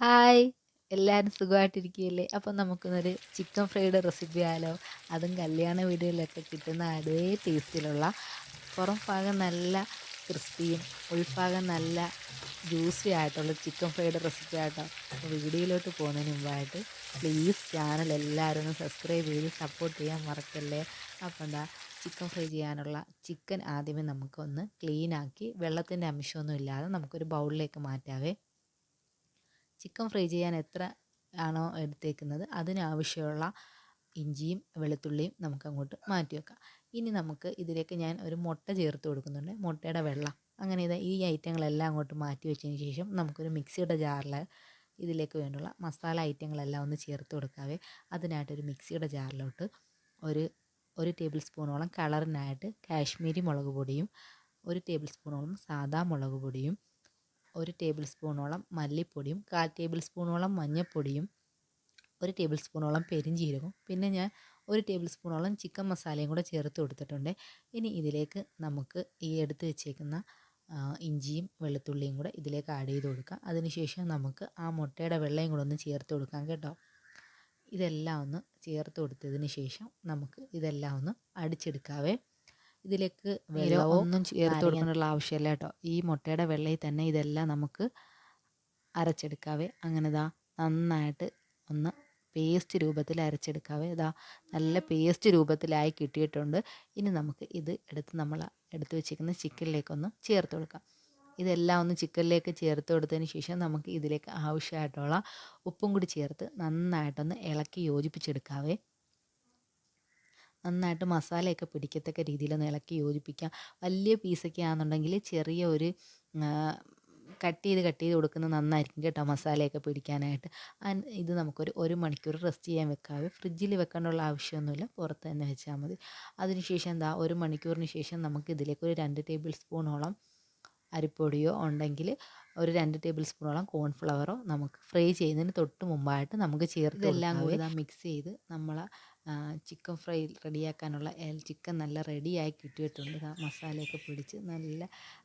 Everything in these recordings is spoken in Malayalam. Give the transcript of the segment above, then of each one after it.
ഹായ്. എല്ലാവരും സുഖമായിട്ടിരിക്കുകയല്ലേ? അപ്പം നമുക്കിന്നൊരു ചിക്കൻ ഫ്രൈഡ് റെസിപ്പി ആയാലോ അതും കല്യാണ വീടുകളിലൊക്കെ കിട്ടുന്ന അതേ ടേസ്റ്റിലുള്ള പുറം ഭാഗം നല്ല ക്രിസ്പിയും ഉൾഭാഗം നല്ല ജ്യൂസി ആയിട്ടുള്ള ചിക്കൻ ഫ്രൈഡ് റെസിപ്പി അപ്പോൾ വീഡിയോയിലോട്ട് പോകുന്നതിന് മുമ്പായിട്ട് പ്ലീസ് ചാനൽ എല്ലാവരും ഒന്ന് സബ്സ്ക്രൈബ് ചെയ്ത് സപ്പോർട്ട് ചെയ്യാൻ മറക്കല്ലേ? അപ്പം എന്താ ചിക്കൻ ഫ്രൈ ചെയ്യാനുള്ള ചിക്കൻ ആദ്യമേ നമുക്കൊന്ന് ക്ലീനാക്കി വെള്ളത്തിന്റെ അംശമൊന്നും ഇല്ലാതെ നമുക്കൊരു ബൗളിലേക്ക് മാറ്റാവേ. ചിക്കൻ ഫ്രൈ ചെയ്യാൻ എത്ര ആണോ എടുത്തേക്കുന്നത് അതിനാവശ്യമുള്ള ഇഞ്ചിയും വെളുത്തുള്ളിയും നമുക്ക് അങ്ങോട്ട് മാറ്റി വെക്കാം. ഇനി നമുക്ക് ഇതിലേക്ക് ഞാൻ ഒരു മുട്ട ചേർത്ത് കൊടുക്കുന്നുണ്ട്. മുട്ടയുടെ വെള്ളം. അങ്ങനെ ഇത് ഈ ഐറ്റങ്ങളെല്ലാം അങ്ങോട്ട് മാറ്റി വെച്ചതിന് ശേഷം നമുക്കൊരു മിക്സിയുടെ ജാറിൽ ഇതിലേക്ക് വേണ്ടുള്ള മസാല ഐറ്റങ്ങളെല്ലാം ഒന്ന് ചേർത്ത് കൊടുക്കാവേ. അതിനായിട്ടൊരു മിക്സിയുടെ ജാറിലോട്ട് ഒരു ഒരു ടേബിൾ സ്പൂണോളം കളറിനായിട്ട് കാശ്മീരി മുളക് പൊടിയും ഒരു ടേബിൾ സ്പൂണോളം സാദാ മുളക് പൊടിയും ഒരു ടേബിൾ സ്പൂണോളം മല്ലിപ്പൊടിയും കാൽ ടേബിൾ സ്പൂണോളം മഞ്ഞൾപ്പൊടിയും ഒരു ടേബിൾ സ്പൂണോളം പെരിഞ്ചീരകവും പിന്നെ ഞാൻ ഒരു ടേബിൾ സ്പൂണോളം ചിക്കൻ മസാലയും കൂടെ ചേർത്ത് കൊടുത്തിട്ടുണ്ട്. ഇനി ഇതിലേക്ക് നമുക്ക് ഈ എടുത്ത് വെച്ചേക്കുന്ന ഇഞ്ചിയും വെളുത്തുള്ളിയും കൂടെ ഇതിലേക്ക് ആഡ് ചെയ്ത് കൊടുക്കാം. അതിനുശേഷം നമുക്ക് ആ മുട്ടയുടെ വെള്ളയും കൂടെ ഒന്ന് ചേർത്ത് കൊടുക്കാം കേട്ടോ. ഇതെല്ലാം ഒന്ന് ചേർത്ത് കൊടുത്തതിന് ശേഷം നമുക്ക് ഇതെല്ലാം ഒന്ന് അടിച്ചെടുക്കാവേ. ഇതിലേക്ക് വേറെ ഒന്നും ചേർത്ത് കൊടുക്കാനുള്ള ആവശ്യമില്ല കേട്ടോ. ഈ മുട്ടയുടെ വെള്ളയിൽ തന്നെ ഇതെല്ലാം നമുക്ക് അരച്ചെടുക്കാവേ. അങ്ങനെ ഇതാ നന്നായിട്ട് ഒന്ന് പേസ്റ്റ് രൂപത്തിൽ അരച്ചെടുക്കാവേ. ഇതാ നല്ല പേസ്റ്റ് രൂപത്തിലായി കിട്ടിയിട്ടുണ്ട്. ഇനി നമുക്ക് ഇത് എടുത്ത് നമ്മൾ എടുത്ത് വെച്ചിരിക്കുന്ന ചിക്കനിലേക്കൊന്ന് ചേർത്ത് കൊടുക്കാം. ഇതെല്ലാം ഒന്ന് ചിക്കനിലേക്ക് ചേർത്ത് കൊടുത്തതിന് ശേഷം നമുക്ക് ഇതിലേക്ക് ആവശ്യമായിട്ടുള്ള ഉപ്പും കൂടി ചേർത്ത് നന്നായിട്ടൊന്ന് ഇളക്കി യോജിപ്പിച്ചെടുക്കാവേ. നന്നായിട്ട് മസാലയൊക്കെ പിടിക്കത്തക്ക രീതിയിലൊന്ന് ഇളക്കി യോജിപ്പിക്കാം. വലിയ പീസൊക്കെ ആണെന്നുണ്ടെങ്കിൽ ചെറിയ ഒരു കട്ട് ചെയ്ത് കട്ട് ചെയ്ത് കൊടുക്കുന്നത് നന്നായിരിക്കും കേട്ടോ മസാലയൊക്കെ പിടിക്കാനായിട്ട്. ഇത് നമുക്കൊരു ഒരു മണിക്കൂർ റെസ്റ്റ് ചെയ്യാൻ വെക്കാവേ ഫ്രിഡ്ജിൽ വെക്കാനുള്ള ആവശ്യമൊന്നുമില്ല. പുറത്ത് തന്നെ വെച്ചാൽ മതി. അതിനുശേഷം എന്താ ഒരു മണിക്കൂറിന് ശേഷം നമുക്ക് ഇതിലേക്ക് ഒരു രണ്ട് ടേബിൾ സ്പൂണോളം അരിപ്പൊടിയോ ഉണ്ടെങ്കിൽ ഒരു രണ്ട് ടേബിൾ സ്പൂണോളം കോൺഫ്ലവറോ നമുക്ക് ഫ്രൈ ചെയ്യുന്നതിന് തൊട്ട് മുമ്പായിട്ട് നമുക്ക് ചേർത്ത് എല്ലാം കൂടി മിക്സ് ചെയ്ത് നമ്മൾ ചിക്കൻ ഫ്രൈ റെഡിയാക്കാനുള്ള ചിക്കൻ നല്ല റെഡിയായി കിട്ടിയിട്ടുണ്ട്. മസാലയൊക്കെ പിടിച്ച് നല്ല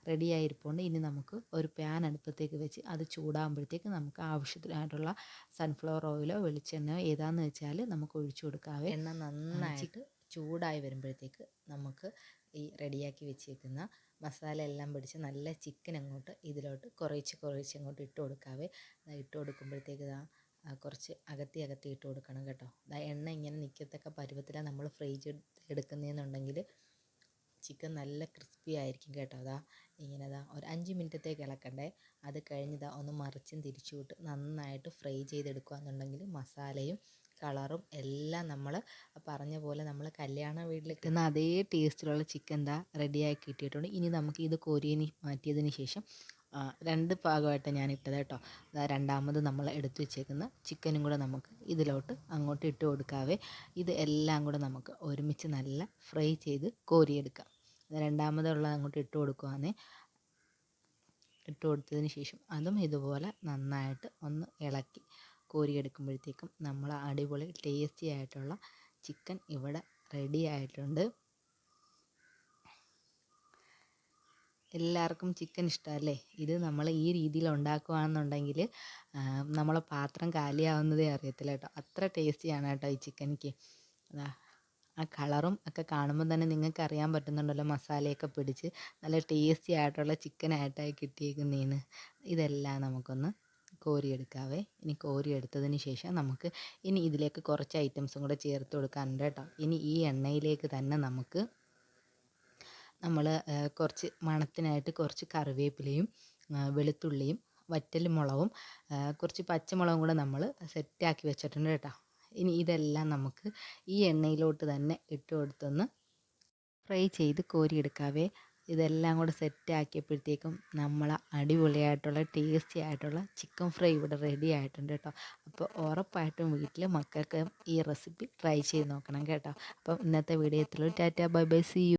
റെഡിയായി ഇരിപ്പുണ്ട് ഇനി നമുക്ക് ഒരു പാൻ അടുപ്പത്തേക്ക് വെച്ച് അത് ചൂടാകുമ്പോഴത്തേക്ക് നമുക്ക് ആവശ്യത്തിനായിട്ടുള്ള സൺഫ്ലവർ ഓയിലോ വെളിച്ചെണ്ണയോ ഏതാണെന്ന് വെച്ചാൽ നമുക്ക് ഒഴിച്ചു കൊടുക്കാവേ. എണ്ണ നന്നായിട്ട് ചൂടായി വരുമ്പോഴത്തേക്ക് നമുക്ക് ഈ റെഡിയാക്കി വെച്ചേക്കുന്ന മസാല എല്ലാം പിടിച്ച് നല്ല ചിക്കൻ അങ്ങോട്ട് ഇതിലോട്ട് കുറേശ്ശെ കുറേശ്ശെ അങ്ങോട്ട് ഇട്ട് കൊടുക്കാവേ. ഇട്ട് കൊടുക്കുമ്പോഴത്തേക്ക് ഇതാ കുറച്ച് അകത്തി അകത്തി ഇട്ട് കൊടുക്കണം കേട്ടോ. എണ്ണ ഇങ്ങനെ നിൽക്കത്തക്ക പരുവത്തിലാണ് നമ്മൾ ഫ്രൈ എടുക്കുന്നതെന്നുണ്ടെങ്കിൽ ചിക്കൻ നല്ല ക്രിസ്പി ആയിരിക്കും കേട്ടോ. അതാ ഇങ്ങനെ അതാ ഒരു അഞ്ച് മിനിറ്റത്തേക്ക് ഇളക്കണ്ടേ. അത് കഴിഞ്ഞിതാ ഒന്ന് മറിച്ചും തിരിച്ചു വിട്ട് നന്നായിട്ട് ഫ്രൈ ചെയ്തെടുക്കുക എന്നുണ്ടെങ്കിൽ മസാലയും കളറും എല്ലാം നമ്മൾ പറഞ്ഞ പോലെ നമ്മൾ കല്യാണ വീട്ടിൽ കിട്ടുന്ന അതേ ടേസ്റ്റിലുള്ള ചിക്കൻ എന്താ റെഡിയാക്കി കിട്ടിയിട്ടുണ്ട്. ഇനി നമുക്ക് ഇത് കൊരിയനി മാറ്റിയതിന് ശേഷം രണ്ട് ഭാഗമായിട്ട് ഞാൻ ഇട്ടത് കേട്ടോ. രണ്ടാമത് നമ്മൾ എടുത്തു വെച്ചേക്കുന്ന ചിക്കനും കൂടെ നമുക്ക് ഇതിലോട്ട് അങ്ങോട്ട് ഇട്ട് കൊടുക്കാവേ. ഇത് എല്ലാം കൂടെ നമുക്ക് ഒരുമിച്ച് നല്ല ഫ്രൈ ചെയ്ത് കോരിയെടുക്കാം. രണ്ടാമതുള്ള അങ്ങോട്ട് ഇട്ട് കൊടുക്കുവാന്നേ. ഇട്ട് കൊടുത്തതിന് ശേഷം അതും ഇതുപോലെ നന്നായിട്ട് ഒന്ന് ഇളക്കി. കോരിയെടുക്കുമ്പോഴത്തേക്കും നമ്മൾ അടിപൊളി ടേസ്റ്റി ആയിട്ടുള്ള ചിക്കൻ ഇവിടെ റെഡി ആയിട്ടുണ്ട്. എല്ലാവർക്കും ചിക്കൻ ഇഷ്ടമല്ലേ ഇത് നമ്മൾ ഈ രീതിയിൽ ഉണ്ടാക്കുകയാണെന്നുണ്ടെങ്കിൽ നമ്മളെ പാത്രം കാലിയാവുന്നതേ അറിയത്തില്ല കേട്ടോ. അത്ര ടേസ്റ്റിയാണ് കേട്ടോ ഈ ചിക്കനിക്ക് ആ കളറും ഒക്കെ കാണുമ്പോൾ തന്നെ നിങ്ങൾക്ക് അറിയാൻ പറ്റുന്നുണ്ടല്ലോ മസാലയൊക്കെ പിടിച്ച് നല്ല ടേസ്റ്റി ആയിട്ടുള്ള ചിക്കനായിട്ടായി കിട്ടിയേക്കുന്നതിന് ഇതെല്ലാം നമുക്കൊന്ന് കോരിയെടുക്കാവേ. ഇനി കോരിയെടുത്തതിന് ശേഷം നമുക്ക് ഇനി ഇതിലേക്ക് കുറച്ച് ഐറ്റംസും കൂടെ ചേർത്ത് കൊടുക്കാനുണ്ട് കേട്ടോ. ഇനി ഈ എണ്ണയിലേക്ക് തന്നെ നമുക്ക് നമ്മൾ കുറച്ച് മണത്തിനായിട്ട് കുറച്ച് കറിവേപ്പിലയും വെളുത്തുള്ളിയും വറ്റൽ മുളകും കുറച്ച് പച്ചമുളകും കൂടെ നമ്മൾ സെറ്റാക്കി വെച്ചിട്ടുണ്ട് കേട്ടോ. ഇനി ഇതെല്ലാം നമുക്ക് ഈ എണ്ണയിലോട്ട് തന്നെ ഇട്ട് കൊടുത്തൊന്ന് ഫ്രൈ ചെയ്ത് കോരിയെടുക്കാവേ. ഇതെല്ലാം കൂടെ സെറ്റ് ആക്കിയപ്പോഴത്തേക്കും നമ്മൾ അടിപൊളിയായിട്ടുള്ള ടേസ്റ്റി ആയിട്ടുള്ള ചിക്കൻ ഫ്രൈ ഇവിടെ റെഡി ആയിട്ടുണ്ട് കേട്ടോ. അപ്പോൾ ഉറപ്പായിട്ടും വീട്ടിൽ മക്കൾക്ക് ഈ റെസിപ്പി ട്രൈ ചെയ്ത് നോക്കണം കേട്ടോ. അപ്പം ഇന്നത്തെ വീഡിയോ എത്തുള്ളൂ tata bye bye see you